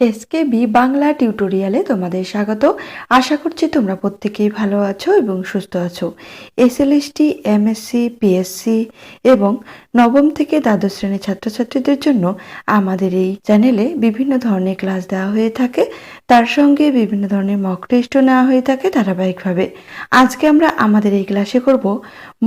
SKB Bangla টিউটোরিয়ালে তোমাদের স্বাগত। আশা করছি তোমরা প্রত্যেকেই ভালো আছো এবং সুস্থ আছো। এসএলএসটি এমএসসি পিএসসি এবং নবম থেকে দ্বাদশ শ্রেণির ছাত্রছাত্রীদের জন্য আমাদের এই চ্যানেলে বিভিন্ন ধরনের ক্লাস দেওয়া হয়ে থাকে। তার সঙ্গে বিভিন্ন ধরনের মক টেস্টও নেওয়া হয়ে থাকে ধারাবাহিকভাবে। আজকে আমরা আমাদের এই ক্লাসে করব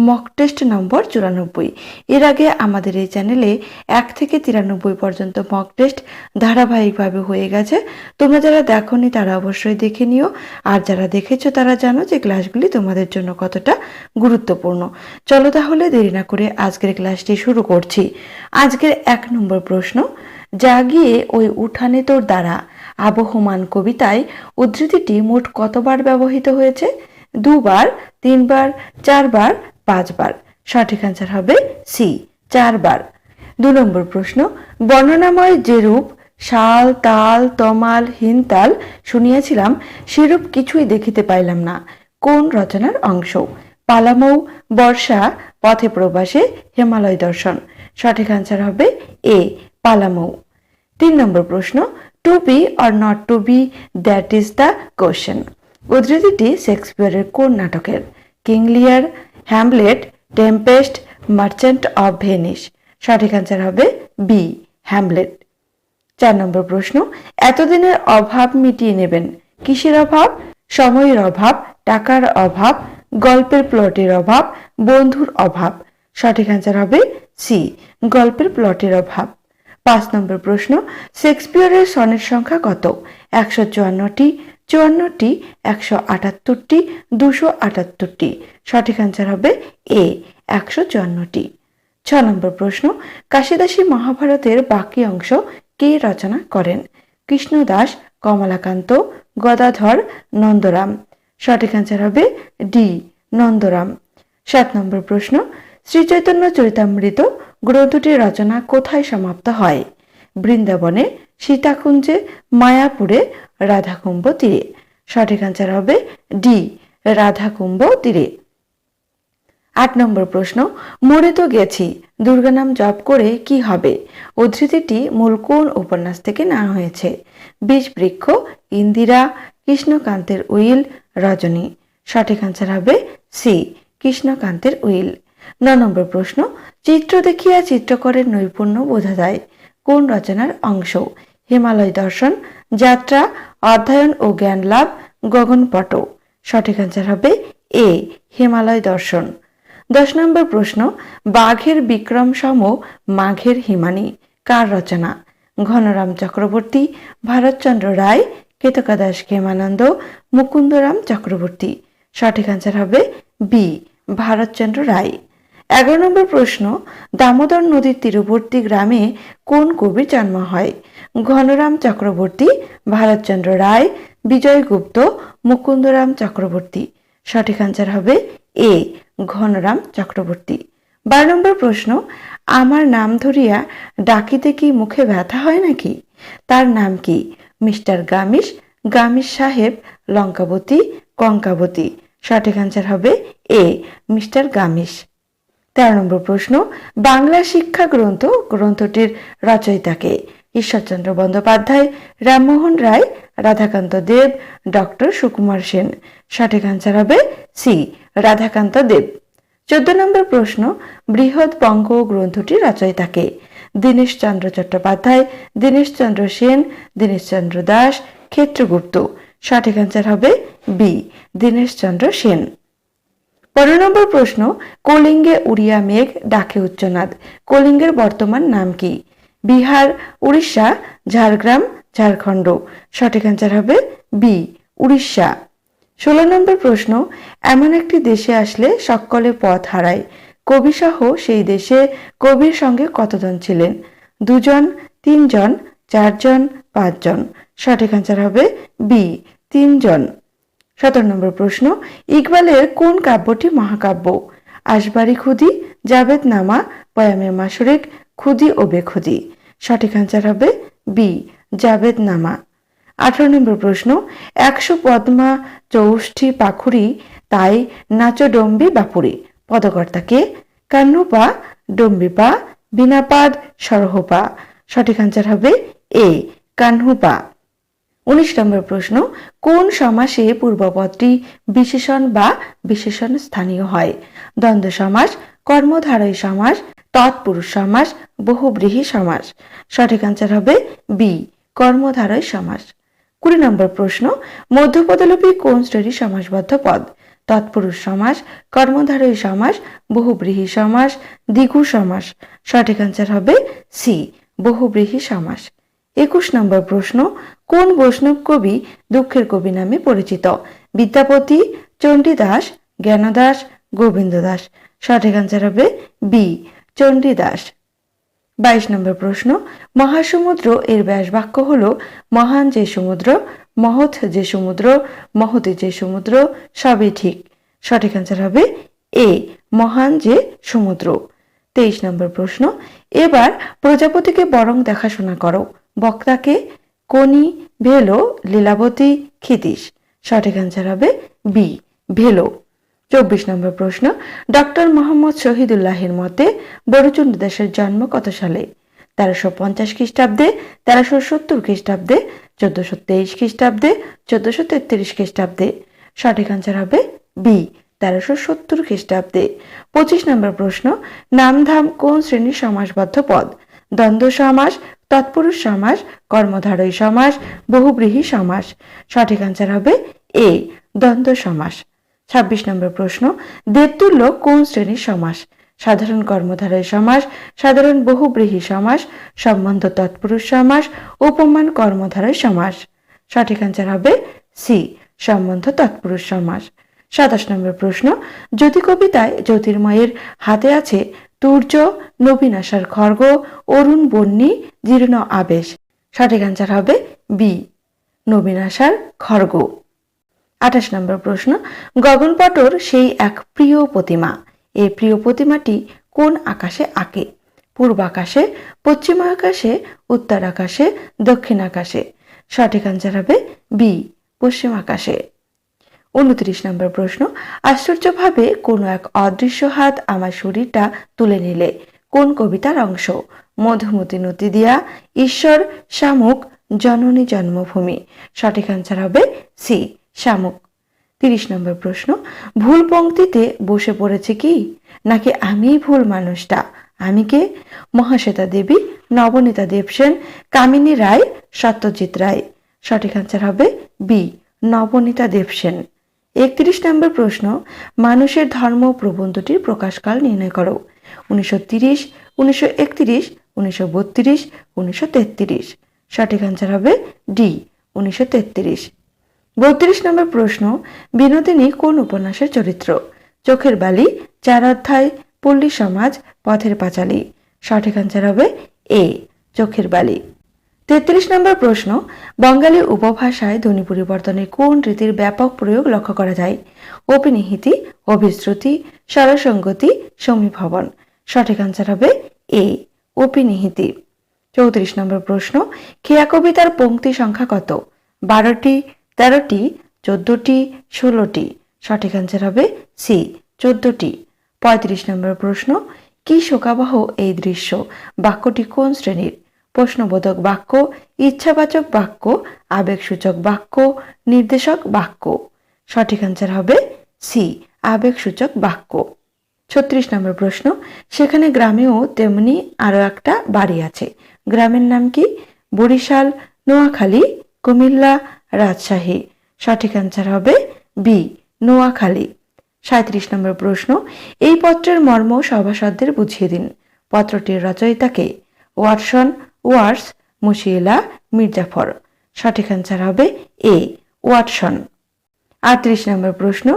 মক টেস্ট নম্বর চুরানব্বই। এর আগে আমাদের এই চ্যানেলে এক থেকে তিরানব্বই পর্যন্ত মক টেস্ট ধারাবাহিকভাবে হয়ে গেছে। তোমরা যারা দেখোনি তারা অবশ্যই দেখে নিও। আর যারা দেখেছ তারা জানো যে ক্লাসগুলি তোমাদের জন্য কতটা গুরুত্বপূর্ণ। চলো তাহলে দেরি না করে আজকের ক্লাসটি শুরু করছি। আজকের এক নম্বর প্রশ্ন, জাগিয়ে ওই উঠানে তোর দ্বারা আবহমান কবিতায় উদ্ধৃতিটি মোট কতবার ব্যবহৃত হয়েছে? দুবার, তিনবার, চারবার, পাঁচবার। সঠিক অ্যান্সার হবে সি, চারবার। দু নম্বর প্রশ্ন, বর্ণনাময় যে রূপ শাল, তাল, তমাল হিনতাল শুনিয়াছিলাম, সেরূপ কিছুই দেখিতে পাইলাম না। কোন রচনার অংশ? পালামৌ, বর্ষা, পথে প্রবাসে, হিমালয় দর্শন। সঠিক অ্যান্সার হবে এ, পালামৌ। তিন নম্বর প্রশ্ন to be or not to be that is the question উদ্ধৃতিটি শেক্সপিয়ারের কোন নাটকের? King Lear Hamlet, Tempest, Merchant of Venice. সঠিক অ্যান্সার হবে বি, হ্যামলেট। চার নম্বর প্রশ্ন, এতদিনের অভাব মিটিয়ে নেবেন। কিসের অভাব? সময়ের অভাব, টাকার অভাব, গল্পের প্লটের অভাব, বন্ধুর অভাব। সঠিক অ্যান্সার হবে সি গল্পের প্লটের অভাব। পাঁচ নম্বর প্রশ্ন, শেক্সপিয়ারের সনের সংখ্যা কত? একশো চুয়ান্নটি চুয়ান্নটি, একশো আটাত্তরটি, দুশো আটাত্তরটি। সঠিক অ্যান্সার হবে এ একশো চুয়ান্নটি। ছ নম্বর প্রশ্ন, কাশিদাসী মহাভারতের বাকি অংশ কে রচনা করেন? কৃষ্ণদাস কমলাকান্ত, গদাধর, নন্দরাম। সঠিক অ্যান্সার হবে ডি, নন্দরাম। সাত নম্বর প্রশ্ন শ্রীচৈতন্য চরিতামৃত গ্রন্থটির রচনা কোথায় সমাপ্ত হয়? বৃন্দাবনে, সীতাকুঞ্জে, মায়াপুরে, রাধাকুম্ভ তীরে। সঠিক অ্যান্সার হবে ডি, রাধাকুম্ভ তীরে। আট নম্বর প্রশ্ন, মরে তো গেছি, দুর্গা নাম জপ করে কি হবে? উদ্ধৃতিটি মূল কোন উপন্যাস থেকে নেওয়া হয়েছে? বীজ বৃক্ষ ইন্দিরা, কৃষ্ণকান্তের উইল, রজনী। সঠিক আনসার হবে সি কৃষ্ণকান্তের উইল। ন নম্বর প্রশ্ন, চিত্র দেখিয়া চিত্রকরের নৈপুণ্য বোঝা যায়। কোন রচনার অংশ? হিমালয় দর্শন, যাত্রা, অধ্যয়ন ও জ্ঞান লাভ গগনপট। সঠিক আনসার হবে এ হিমালয় দর্শন। দশ নম্বর প্রশ্ন, বাঘের বিক্রম সম, মাঘের হিমানি, কার রচনা? ঘনরাম চক্রবর্তী, ভারতচন্দ্র রায়, কেতকা দাস ক্ষেমানন্দ মুকুন্দরাম চক্রবর্তী। সঠিক আনসার হবে বি ভারতচন্দ্র রায়। এগারো নম্বর প্রশ্ন, দামোদর নদীর তীরবর্তী গ্রামে কোন কবির জন্ম হয়? ঘনরাম চক্রবর্তী, ভারতচন্দ্র রায় বিজয় গুপ্ত মুকুন্দরাম চক্রবর্তী। সঠিক আনসার হবে এ ঘনরাম চক্রবর্তী। বারো নম্বর প্রশ্ন, আমার নাম ধরিয়া ডাকিতে কি মুখে ব্যথা হয় নাকি? তার নাম কি? মিস্টার গামিস গামিস সাহেব, লঙ্কাবতী, কঙ্কাবতী। সঠিক আনসার হবে এ, মিস্টার গামিস তেরো নম্বর প্রশ্ন, বাংলা শিক্ষা গ্রন্থ, গ্রন্থটির রচয়িতাকে? ঈশ্বরচন্দ্র বন্দ্যোপাধ্যায়, রামমোহন রায়, রাধাকান্ত দেব, ডক্টর সুকুমার সেন। সঠিক আনসার হবে সি রাধাকান্ত দেব। চোদ্দ নম্বর প্রশ্ন, বৃহৎ বঙ্গ গ্রন্থটির রচয়িতাকে দীনেশচন্দ্র চট্টোপাধ্যায় দীনেশচন্দ্র সেন দীনেশচন্দ্র দাস ক্ষেত্রগুপ্ত সঠিক আনসার হবে বি দীনেশচন্দ্র সেন। পনেরো নম্বর প্রশ্ন, কলিঙ্গে উড়িয়া মেঘ ডাকে উচ্চনাদ। কলিঙ্গের বর্তমান নাম কি? বিহার, উড়িষ্যা, ঝাড়গ্রাম, ঝাড়খণ্ড। সঠিক অ্যান্সার হবে বি উড়িষ্যা। ষোলো নম্বর প্রশ্ন, এমন একটি দেশে আসলে সকলে পথ হারায়। কবিসহ সেই দেশে কবির সঙ্গে কতজন ছিলেন? দুজন, তিনজন, চারজন, পাঁচজন। সঠিক অ্যান্সার হবে বি তিনজন। সতেরো নম্বর প্রশ্ন, ইকবালের কোন কাব্যটি মহাকাব্য? আসবারি খুদি জাবেদ নামা পয়ামে মাসুরিক খুদি ও বেখুদি। সঠিক অ্যান্সার হবে বি জাবেদ নামা আঠারো নম্বর প্রশ্ন, একশো পদ্মা চৌষ্ঠী পাখুরি, তাই নাচো ডম্বি বাপুরি পদকর্তাকে কান্নুপা, ডম্বিপা, বিনাপাদ, সরহপা। সঠিক অ্যান্সার হবে এ কান্হুপা। উনিশ নম্বর প্রশ্ন, কোন সমাসে পূর্বপদটি বিশেষণ বা বিশেষণ স্থানীয় হয়? দ্বন্দ্ব সমাস, কর্মধারয় সমাস তৎপুরুষ সমাস, বহুব্রীহি সমাস। সঠিক আনসার হবে বি কর্মধারয় সমাস। কুড়ি নম্বর প্রশ্ন, মধ্যপদলোপী কোন শ্রেণির সমাসবদ্ধ পদ? তৎপুরুষ সমাস, কর্মধারয় সমাস, বহুব্রীহি সমাস, দ্বিগু সমাস। সঠিক আনসার হবে সি বহুব্রীহি সমাস। একুশ নম্বর প্রশ্ন, কোন বৈষ্ণব কবি দুঃখের কবি নামে পরিচিত? বিদ্যাপতি, চণ্ডীদাস, জ্ঞানদাস গোবিন্দ দাস সঠিক আনসার হবে বি চণ্ডীদাস। বাইশ নম্বর প্রশ্ন, মহাসমুদ্র এর ব্যাস বাক্য হল, মহান যে সমুদ্র, মহৎ যে সমুদ্র, মহতি যে সমুদ্র, সবই ঠিক। সঠিক আনসার হবে এ, মহান যে সমুদ্র। তেইশ নম্বর প্রশ্ন, এবার প্রজাপতিকে বরং দেখাশোনা করো। বক্তাকে কনি ভেলো, লীলাবতী, ক্ষিতীশ। সঠিক আনসার হবে বি, ভেলো। চব্বিশ নম্বর প্রশ্ন, ডক্টর মোহাম্মদ শহীদুল্লাহের মতে বড়চুন্ড দেশের জন্ম কত সালে? তেরোশো পঞ্চাশ খ্রিস্টাব্দে, তেরোশো সত্তর খ্রিস্টাব্দে, চোদ্দশো তেইশ খ্রিস্টাব্দে, চোদ্দশো তেত্রিশ খ্রিস্টাব্দে। সঠিক আনসার হবে বি তেরোশো সত্তর খ্রিস্টাব্দে। পঁচিশ নম্বর প্রশ্ন, নামধাম কোন শ্রেণির সমাসবদ্ধ পদ? দ্বন্দ্ব সমাস, তৎপুরুষ সমাস, কর্মধারয় সমাস, বহুব্রীহি সমাস। সঠিক আনসার হবে এ দ্বন্দ্ব সমাস। ছাব্বিশ নম্বর প্রশ্ন, দেবতুল্য কোন শ্রেণির সমাস? সাধারণ কর্মধারয় সমাস, সাধারণ বহুব্রীহি সমাস, সম্বন্ধ তৎপুরুষ সমাস, উপমান কর্মধারয় সমাস। সঠিক আনসার হবে সি সম্বন্ধ তৎপুরুষ সমাস। সাতাশ নম্বর প্রশ্ন, জ্যোতি কবিতায় জ্যোতির্ময়ের হাতে আছে তুর্য নবীন আশার খর্গ, অরুণ বন্যী জীর্ণ আবেশ। সঠিক আনসার হবে বি নবীন আশার খর্গ। আঠাশ নম্বর প্রশ্ন গগনপটর সেই এক প্রিয় প্রতিমা এই প্রিয় প্রতিমাটি কোন আকাশে আঁকে? পূর্ব আকাশে, পশ্চিম আকাশে, উত্তর আকাশে, দক্ষিণ আকাশে। সঠিক আনসার হবে বি পশ্চিম আকাশে। উনত্রিশ নম্বর প্রশ্ন, আশ্চর্যভাবে কোনো এক অদৃশ্য হাত আমার শরীরটা তুলে নিলে, কোন কবিতার অংশ? মধুমতি নদী দিয়া, ঈশ্বর শামুক, জননী জন্মভূমি। সঠিক আনসার হবে সি শামুক। তিরিশ নম্বর প্রশ্ন, ভুল পংক্তিতে বসে পড়েছে কি? নাকি আমিই ভুল মানুষটা? আমি কে? মহাশ্বেতা দেবী, নবনীতা দেবসেন, কামিনী রায়, সত্যজিৎ রায়। সঠিক আনসার হবে বি, নবনীতা দেবসেন। একত্রিশ নম্বর প্রশ্ন, মানুষের ধর্ম প্রবন্ধটির প্রকাশকাল নির্ণয় করো। উনিশশো তিরিশ, উনিশশো একত্রিশ, উনিশশো বত্রিশ, উনিশশো তেত্রিশ। সঠিক আনসার হবে ডি, উনিশশো তেত্রিশ। বত্রিশ নম্বর প্রশ্ন, বিনোদিনী কোন উপন্যাসের চরিত্র? চোখের বালি, চার অধ্যায়, পল্লী সমাজ, পথের পাঁচালী। সঠিক আনসার হবে এ চোখের বালি। তেত্রিশ নম্বর প্রশ্ন, বঙ্গালী উপভাষায় ধ্বনি পরিবর্তনের কোন রীতির ব্যাপক প্রয়োগ লক্ষ্য করা যায়? অপিনিহিতি অভিশ্রুতি, স্বরসঙ্গতি, সমীভবন। সঠিক আনসার হবে এ অপিনিহিতি চৌত্রিশ নম্বর প্রশ্ন খেয়া কবিতার পংক্তি সংখ্যা কত? বারোটি তেরোটি, চোদ্দটি, ষোলোটি। সঠিক আনসার হবে সি, চোদ্দটি। পঁয়ত্রিশ নম্বর প্রশ্ন, কি শোকাবহ এই দৃশ্য? বাক্যটি কোন শ্রেণির? প্রশ্নবোধক বাক্য, ইচ্ছাবাচক বাক্য, আবেগসূচক বাক্য, নির্দেশক বাক্য। সঠিক আনসার হবে সি, আবেগসূচক বাক্য। ছত্রিশ নম্বর প্রশ্ন, সেখানে গ্রামেও তেমনি আরও একটা বাড়ি আছে। গ্রামের নাম কি? বরিশাল, নোয়াখালী, কুমিল্লা রাজশাহী। সঠিক অ্যান্সার হবে বি, নোয়াখালী। সাঁত্রিশ নম্বর প্রশ্ন, এই পত্রের মর্ম সভাসদদের বুঝিয়ে দিন। পত্রটির রচয়িতাকে ওয়াটসন, ওয়ার্স, মুশিয়েলা, মির্জাফর। সঠিক অ্যান্সার হবে এ, ওয়াটসন। আটত্রিশ নম্বর প্রশ্ন,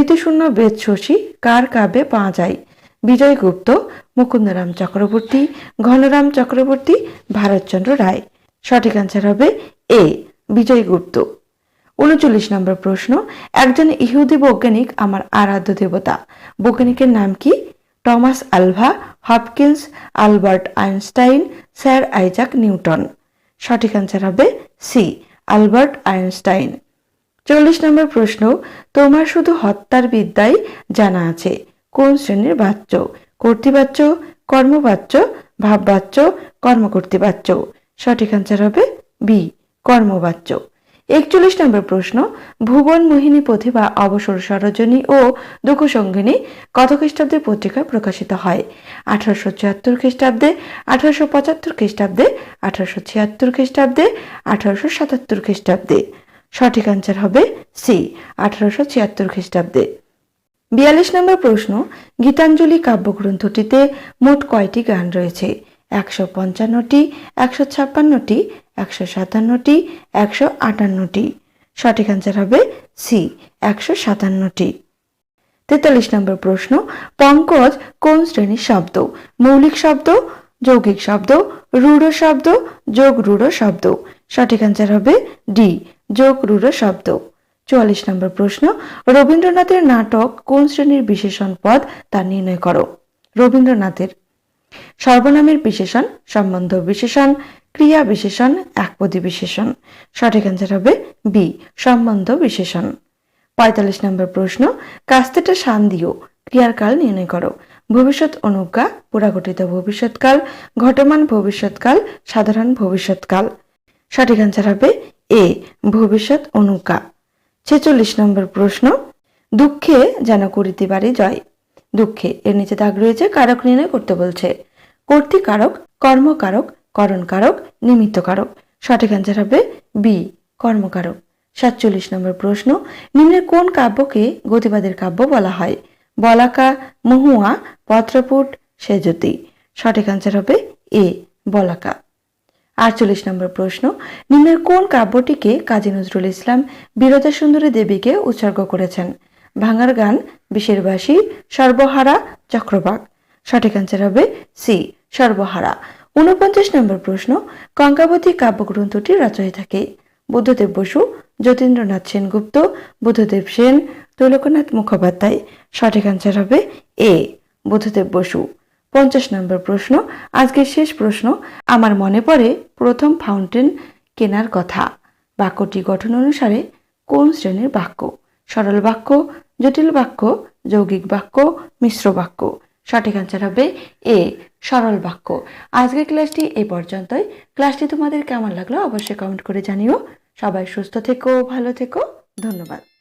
ঋতুশূন্য বেদ শশী কার কাব্যে পাওয়া যায়? বিজয় গুপ্ত, মুকুন্দরাম চক্রবর্তী, ঘনরাম চক্রবর্তী, ভারতচন্দ্র রায়। সঠিক অ্যান্সার হবে এ বিজয় গুপ্ত। উনচল্লিশ নম্বর প্রশ্ন, একজন ইহুদি বৈজ্ঞানিক আমার আরাধ্য দেবতা। বৈজ্ঞানিকের নাম কি? Thomas Alva, Hopkins, Albert Einstein, sir Isaac Newton. সঠিক অ্যান্সার হবে সি আলবার্ট আইনস্টাইন। চল্লিশ নম্বর প্রশ্ন, তোমার শুধু হত্যার বিদ্যাই জানা আছে। কোন শ্রেণির বাচ্য কর্তৃবাচ্য, কর্মবাচ্য, ভাববাচ্য, কর্মকর্তৃবাচ্য? সঠিক অ্যান্সার হবে বি কর্মবাচ্য একচল্লিশ নম্বর প্রশ্ন ভুবন মোহিনী প্রতিভা, অবসর, সরোজনী ও দুঃখ সঙ্গিনী কত খ্রিস্টাব্দে পত্রিকায় প্রকাশিত হয়? আঠারোশো চুয়াত্তর খ্রিস্টাব্দে, আঠারোশো পঁচাত্তর খ্রিস্টাব্দে, আঠারোশো ছিয়াত্তর খ্রিস্টাব্দে, আঠারোশো সাতাত্তর খ্রিস্টাব্দে। সঠিক আনসার হবে সি আঠারোশো ছিয়াত্তর খ্রিস্টাব্দে। বিয়াল্লিশ নম্বর প্রশ্ন, গীতাঞ্জলি কাব্যগ্রন্থটিতে মোট কয়টি গান রয়েছে? একশো পঞ্চান্নটি, একশো ছাপ্পান্নটি, একশো সাতান্নটি, একশো আটান্নটি। সঠিক আনসার হবে সি একশো সাতান্নটি। তেতাল্লিশ নম্বর প্রশ্ন, পঙ্কজ কোন শ্রেণির শব্দ? মৌলিক শব্দ, যৌগিক শব্দ, রূঢ় শব্দ, যোগ রূঢ় শব্দ? সঠিক আনসার হবে ডি যোগ রূঢ় শব্দ। চুয়াল্লিশ নম্বর প্রশ্ন, রবীন্দ্রনাথের নাটক কোন শ্রেণির বিশেষণ পদ তা নির্ণয় করো? রবীন্দ্রনাথের সর্বনামের বিশেষণ, সম্বন্ধ বিশেষণ, ক্রিয়া বিশেষণ, একপদী বিশেষণ। সঠিক অ্যান্সার হবে বি সম্বন্ধ বিশেষণ। পঁয়তাল্লিশ নম্বর প্রশ্ন, কাস্তেটা শান দিও, ক্রিয়ার কাল নির্ণয় করো। ভবিষ্যৎ অনুজ্ঞা, পুরাগঠিত ভবিষ্যৎকাল, ঘটমান ভবিষ্যৎকাল, সাধারণ ভবিষ্যৎকাল। সঠিক অ্যান্সার হবে এ ভবিষ্যৎ অনুজ্ঞা। ছেচল্লিশ নম্বর প্রশ্ন, দুঃখে যেন করিতে পারি জয়। দুঃখে। এর নিচে দাগ রয়েছে, কারক নির্ণয় করতে বলছে। কর্তৃকারক কর্মকারক করণকারক নিমিত্তকারক সঠিক অ্যান্সার হবে বি কর্মকারক সাতচল্লিশ নম্বর প্রশ্ন, নিম্নের কোন কাব্যকে গতিবাদের কাব্য বলা হয়? বলাকা, মহুয়া, পত্রপুট, সেজতি। সঠিক অ্যান্সার হবে এ বলাকা। আটচল্লিশ নম্বর প্রশ্ন, নিম্নের কোন কাব্যটিকে কাজী নজরুল ইসলাম বিরজা সুন্দরী দেবীকে উৎসর্গ করেছেন? ভাঙার গান বিশেরবাসী সর্বহারা চক্রবাক। সঠিক অ্যান্সার হবে সি সর্বহারা। ঊনপঞ্চাশ নম্বর প্রশ্ন, কঙ্কাবতী কাব্যগ্রন্থটি রচয়িতাকে বুদ্ধদেব বসু, যতীন্দ্রনাথ সেনগুপ্ত, বুদ্ধদেব সেন ত্রৈলোকনাথ মুখোপাধ্যায়। সঠিক অ্যান্সার হবে এ বুদ্ধদেব বসু। পঞ্চাশ নম্বর প্রশ্ন, আজকের শেষ প্রশ্ন, আমার মনে পড়ে প্রথম ফাউন্টেন কেনার কথা। বাক্যটি গঠন অনুসারে কোন শ্রেণির বাক্য? সরল বাক্য জটিল বাক্য, যৌগিক বাক্য, মিশ্র বাক্য। সঠিক অ্যান্সার হবে এ সরল বাক্য। আজকের ক্লাসটি এ পর্যন্তই। ক্লাসটি তোমাদের কেমন লাগল অবশ্যই কমেন্ট করে জানিও। সবাই সুস্থ থেকো, ভালো থেকো। ধন্যবাদ।